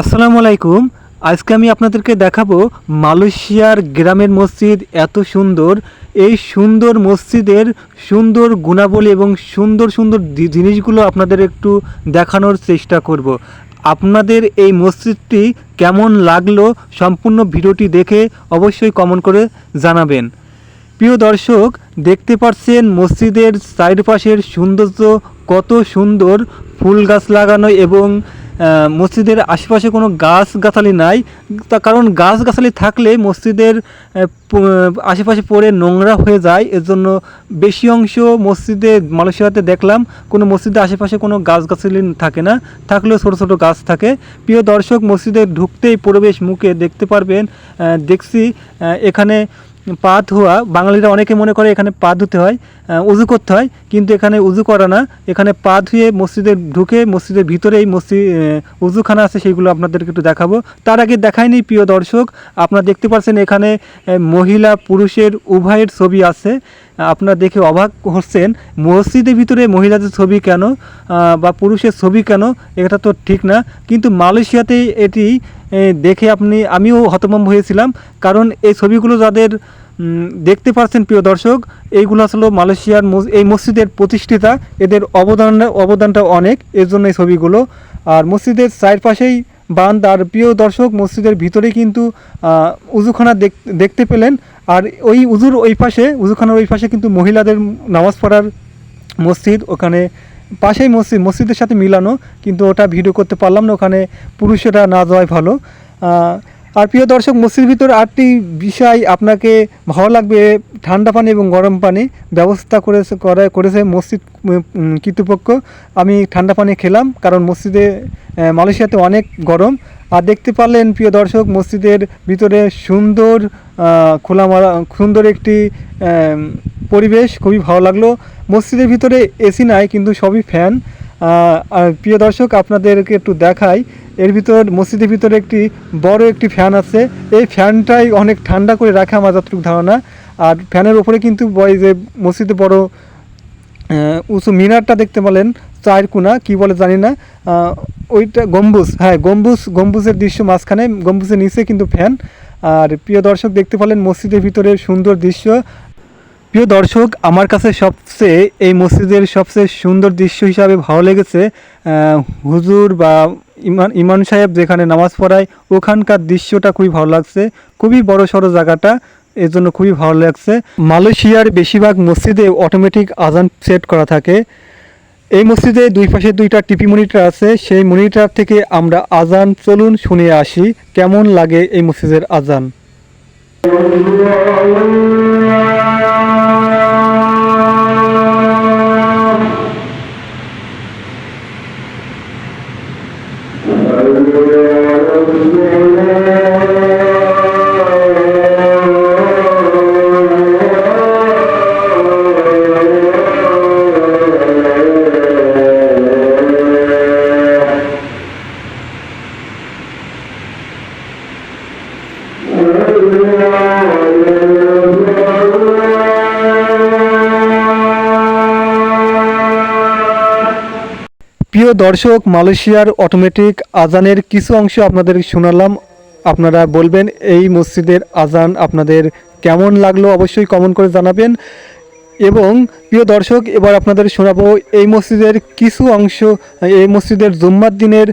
আসসালামু আলাইকুম। আজকে আমি আপনাদেরকে দেখাবো মালয়েশিয়ার গ্রামের মসজিদ এত সুন্দর। এই সুন্দর মসজিদের সুন্দর গুণাবলী এবং সুন্দর সুন্দর জিনিসগুলো আপনাদের একটু দেখানোর চেষ্টা করব। আপনাদের এই মসজিদটি কেমন লাগল সম্পূর্ণ ভিডিওটি দেখে অবশ্যই কমেন্ট করে জানাবেন। প্রিয় দর্শক, দেখতে পাচ্ছেন মসজিদের চারিপাশের সৌন্দর্য কত সুন্দর। ফুল গাছ লাগানো এবং মসজিদের আশেপাশে কোনো গাছ গাছালি নাই। তার কারণ গাছ গাছালি থাকলে মসজিদের আশেপাশে পড়ে নোংরা হয়ে যায়। এর জন্য বেশি অংশ মসজিদে, মালয়েশিয়াতে দেখলাম, কোনো মসজিদের আশেপাশে কোনো গাছ গাছালি থাকে না। থাকলেও ছোটো ছোটো গাছ থাকে। প্রিয় দর্শক, মসজিদে ঢুকতেই পরিবেশ মুখে দেখতে পারবেন। দেখছি এখানে পা ধোয়া বাঙালিরা অনেকে মনে করে এখানে পা ধুতে হয় উজু করতে হয়, কিন্তু এখানে উজু করা না। এখানে পা ধুয়ে মসজিদে ঢুকে মসজিদের ভিতরে এই মসজিদ উজুখানা আছে, সেগুলো আপনাদেরকে একটু দেখাবো। তার আগে দেখায়নি প্রিয় দর্শক, আপনারা দেখতে পাচ্ছেন এখানে মহিলা পুরুষের উভয়ের ছবি আছে। আপনারা দেখে অবাক হচ্ছেন, মসজিদের ভিতরে মহিলাদের ছবি কেন বা পুরুষের ছবি কেন, এটা তো ঠিক না। কিন্তু মালয়েশিয়াতে এটি দেখে আপনি, আমিও হতভম্ব হয়েছিলাম। কারণ এই ছবিগুলো যাদের দেখতে পাচ্ছেন প্রিয় দর্শক, এইগুলো আসলে মালয়েশিয়ার এই মসজিদের প্রতিষ্ঠিতা, এদের অবদান, অবদানটা অনেক এর জন্য এই ছবিগুলো। আর মসজিদের চারপাশেই বান্ধ আর প্রিয় দর্শক, মসজিদের ভিতরেই কিন্তু উজুখানা দেখ- দেখতে পেলেন। আর ওই উজুর ওই পাশে, উজুখানার ওই পাশে কিন্তু মহিলাদের নামাজ পড়ার মসজিদ, ওখানে পাশেই মসজিদ, মসজিদের সাথে মিলানো, কিন্তু ওটা ভিডিও করতে পারলাম না, ওখানে পুরুষেরা না যাওয়াই ভালো। আর প্রিয় দর্শক, মসজিদের ভিতর আরেকটি বিষয় আপনাকে ভালো লাগবে, ঠান্ডা পানি এবং গরম পানি ব্যবস্থা করেছে, করে, করেছে মসজিদ কর্তৃপক্ষ। আমি ঠান্ডা পানি খেলাম, কারণ মসজিদে মালয়েশিয়াতে অনেক গরম। আর দেখতে পারলেন প্রিয় দর্শক মসজিদের ভিতরে সুন্দর আহ, খোলামালা সুন্দর একটি পরিবেশ খুবই ভালো লাগল। মসজিদের ভিতরে এসি নাই কিন্তু সবই ফ্যান। আর প্রিয় দর্শক আপনাদেরকে একটু দেখাই এর ভিতর মসজিদের ভিতরে একটি বড় একটি ফ্যান আছে। এই ফ্যানটাই অনেক ঠান্ডা করে রাখে আমার যতটুকু ধারণা। আর ফ্যানের ওপরে কিন্তু যে মসজিদে বড় উঁচু মিনারটা দেখতে পেলেন। চার কোনা, কি বলে জানি না ওইটা গম্বুজ হ্যাঁ গম্বুজ, গম্বুজের দৃশ্য মাঝখানে, গম্বুজের নিচে কিন্তু ফ্যান। আর প্রিয় দর্শক দেখতে পেলেন মসজিদের ভিতরে সুন্দর দৃশ্য। প্রিয় দর্শক, আমার কাছে সবচেয়ে, এই মসজিদের সবচেয়ে সুন্দর দৃশ্য হিসাবে ভালো লেগেছে হুজুর বা ইমান ইমান সাহেব যেখানে নামাজ পড়ায়, ওখানকার দৃশ্যটা খুবই ভালো লাগছে। খুবই বড় সড়ো জায়গাটা এর জন্য খুবই ভালো লাগছে। মালয়েশিয়ার বেশিরভাগ মসজিদে অটোমেটিক আজান সেট করা থাকে। এই মসজিদে দুই পাশে দুইটা টিপি মনিটর আছে। সেই মনিটর থেকে আমরা আজান চলুন শুনে আসি, কেমন লাগে এই মসজিদের আজান প্রিয় দর্শক, মালয়েশিয়ার অটোমেটিক আজানের কিছু অংশ আপনাদের শোনালাম। আপনারা বলবেন, এই মসজিদের আজান আপনাদের কেমন লাগল? অবশ্যই কমেন্ট করে জানাবেন। এবং প্রিয় দর্শক, এবার আপনাদের শোনাবো, এই মসজিদের কিছু অংশ, এই মসজিদের জুম্মার দিনের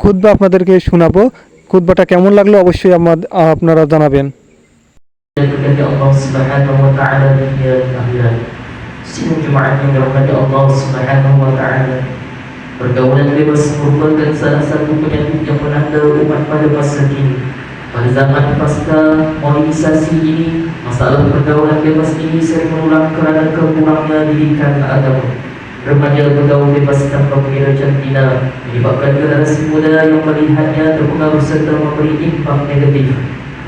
খুদ্া আপনাদেরকে শোনাবো। খুদ্বাটা কেমন লাগল? অবশ্যই আপনারা জানাবেন. Pergaulan bebas merupakan salah satu penyakit yang melanda umat pada masa kini. Pada zaman pasca modernisasi ini, masalah pergaulan bebas ini sering berulang kerana kekurangnya didikan agama. Remaja bergaul bebas tanpa mengira jantina menyebabkan generasi muda yang melihatnya terpengaruh serta memberi impak negatif.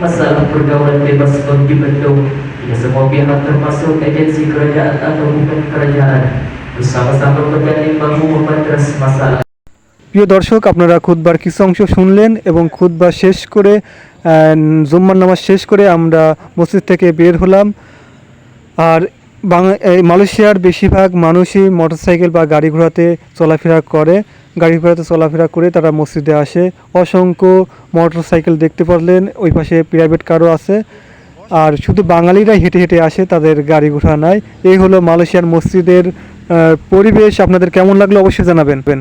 Masalah pergaulan bebas bagi bendung Tidak semua pihak termasuk agensi kerajaan atau bukan kerajaan প্রিয় দর্শক, আপনারা খুদবার কিছু অংশ শুনলেন এবং খুদবা শেষ করে জুম্মার নামাজ শেষ করে আমরা মসজিদ থেকে বের হলাম। আর মালয়েশিয়ার বেশিরভাগ মানুষই মোটরসাইকেল বা গাড়ি ঘোড়াতে চলাফেরা করে। গাড়ি ঘোড়াতে চলাফেরা করে তারা মসজিদে আসে। অসংখ্য মোটরসাইকেল দেখতে পারলেন, ওই পাশে প্রাইভেট কারও আছে। আর শুধু বাঙালিরাই হেঁটে হেঁটে আসে, তাদের গাড়ি ঘোড়া নাই। এই হলো মালয়েশিয়ার মসজিদের পরিবেশ আপনাদের কেমন লাগল অবশ্যই জানাবেন।